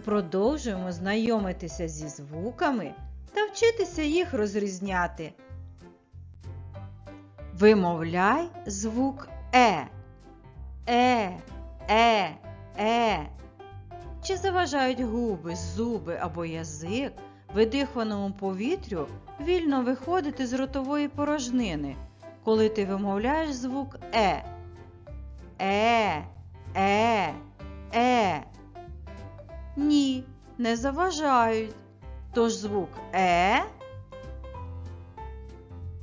продовжуємо знайомитися зі звуками та вчитися їх розрізняти. Вимовляй звук Е. Е, е, е. Чи заважають губи, зуби або язик видихуваному повітрю вільно виходити з ротової порожнини, коли ти вимовляєш звук Е? Е, е, е. Ні, не заважають. Тож звук Е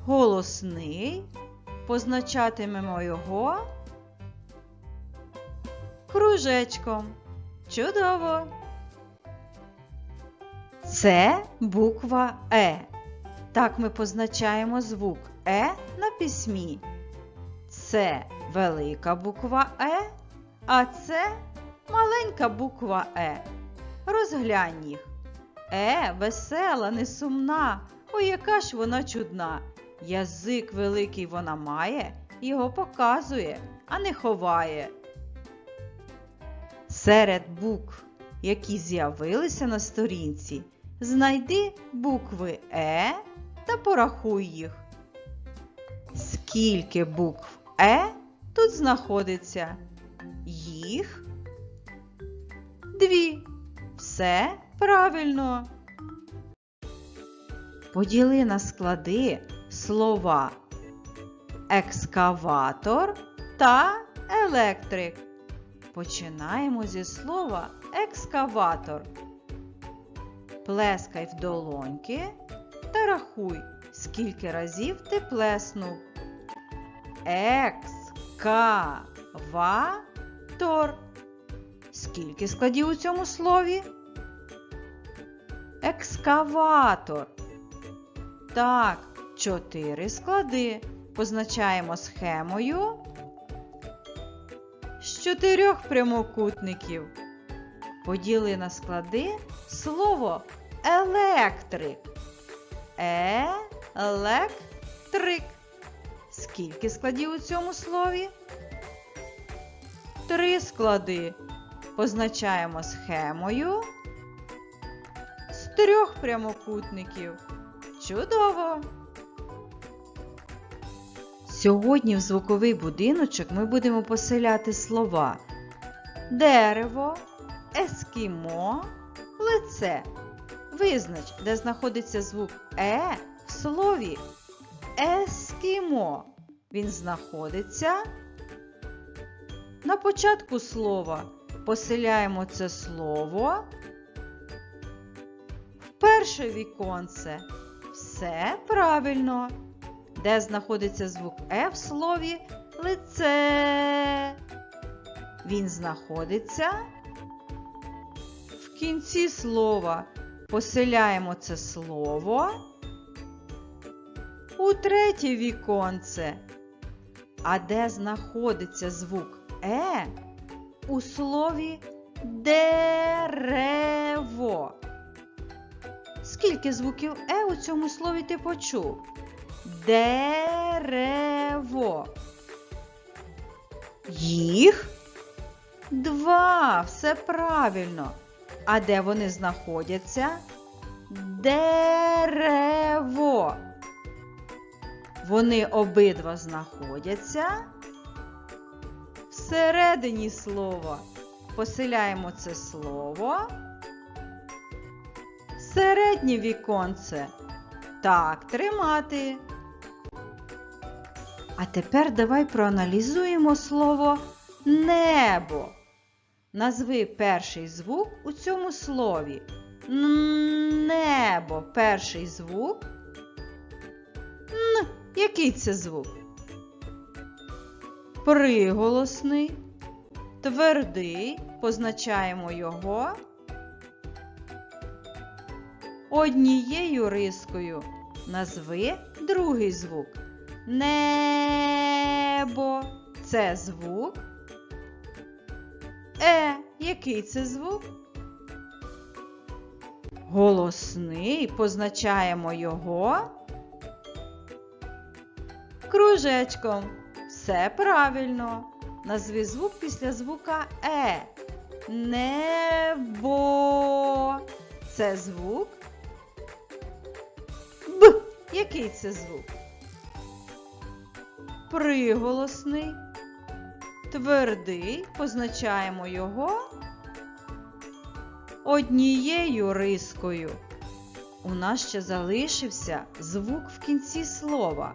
голосний, позначатимемо його кружечком. Чудово! Це буква Е. Так ми позначаємо звук Е на письмі. Це велика буква Е, а це маленька буква Е. Розглянь їх. Е, весела, несумна. Ой, яка ж вона чудна. Язик великий вона має, його показує, а не ховає. Серед букв, які з'явилися на сторінці, знайди букви Е та порахуй їх. Скільки букв Е тут знаходиться? Їх дві. Все правильно. Поділи на склади слова екскаватор та електрик. Починаємо зі слова екскаватор. Плескай в долоньки та рахуй, скільки разів ти плеснув. Екскаватор. Скільки складів у цьому слові? Екскаватор. Так, чотири склади. Позначаємо схемою з чотирьох прямокутників. Поділи на склади слово електрик. Електрик. Скільки складів у цьому слові? Три склади. Позначаємо схемою з трьох прямокутників. Чудово! Сьогодні в звуковий будиночок ми будемо поселяти слова дерево, ескімо, лице. Визнач, де знаходиться звук Е в слові ескімо. Він знаходиться на початку слова. Поселяємо це слово в перше віконце. Все правильно. Де знаходиться звук Е в слові лице? Він знаходиться в кінці слова. Поселяємо це слово у третє віконце. А де знаходиться звук Е у слові дерево? Скільки звуків Е у цьому слові ти почув? Дерево. Їх два. Все правильно. А де вони знаходяться? Дерево. Вони обидва знаходяться всередині слова. Поселяємо це слово. Середнє віконце. Так, тримати. А тепер давай проаналізуємо слово небо. Назви перший звук у цьому слові. Небо. Перший звук. Н. Який це звук? Приголосний. Твердий. Позначаємо його однією рискою. Назви другий звук. Небо. Це звук. Е, який це звук? Голосний. Позначаємо його кружечком. Все правильно. Назви звук після звука Е. Небо. Це звук. Б. Який це звук? Приголосний. Твердий. Позначаємо його однією рискою. У нас ще залишився звук в кінці слова.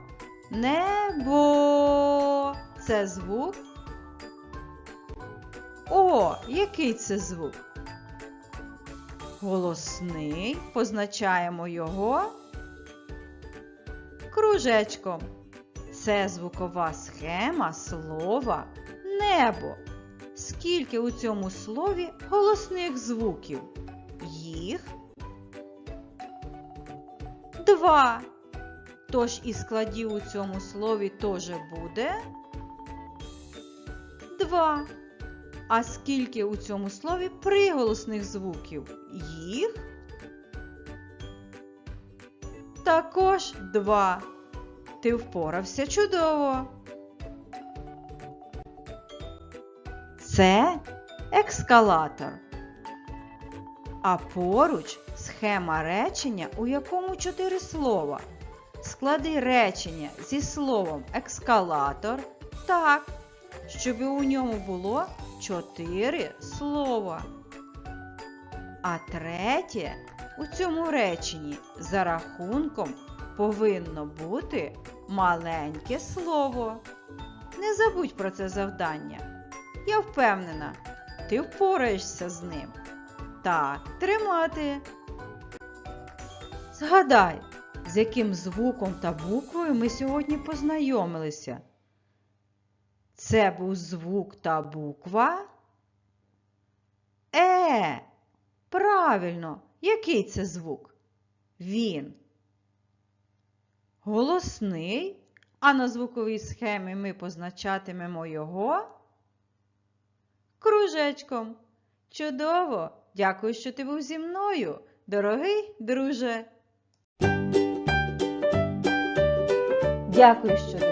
Небо. Це звук. О, який це звук? Голосний. Позначаємо його кружечком. Це звукова схема слова небо. Скільки у цьому слові голосних звуків? Їх два. Тож і складів у цьому слові теж буде два. А скільки у цьому слові приголосних звуків? Їх також два. Ти впорався чудово. Це екскалатор. А поруч схема речення, у якому чотири слова. Склади речення зі словом екскалатор так, щоб у ньому було чотири слова. А третє у цьому реченні за рахунком повинно бути маленьке слово. Не забудь про це завдання. Я впевнена, ти впораєшся з ним. Так, тримати. Згадай, з яким звуком та буквою ми сьогодні познайомилися. Це був звук та буква Е. Правильно, який це звук? Він. Голосний, а на звуковій схемі ми позначатимемо його кружечком. Чудово! Дякую, що ти був зі мною, дорогий друже. Дякую, що.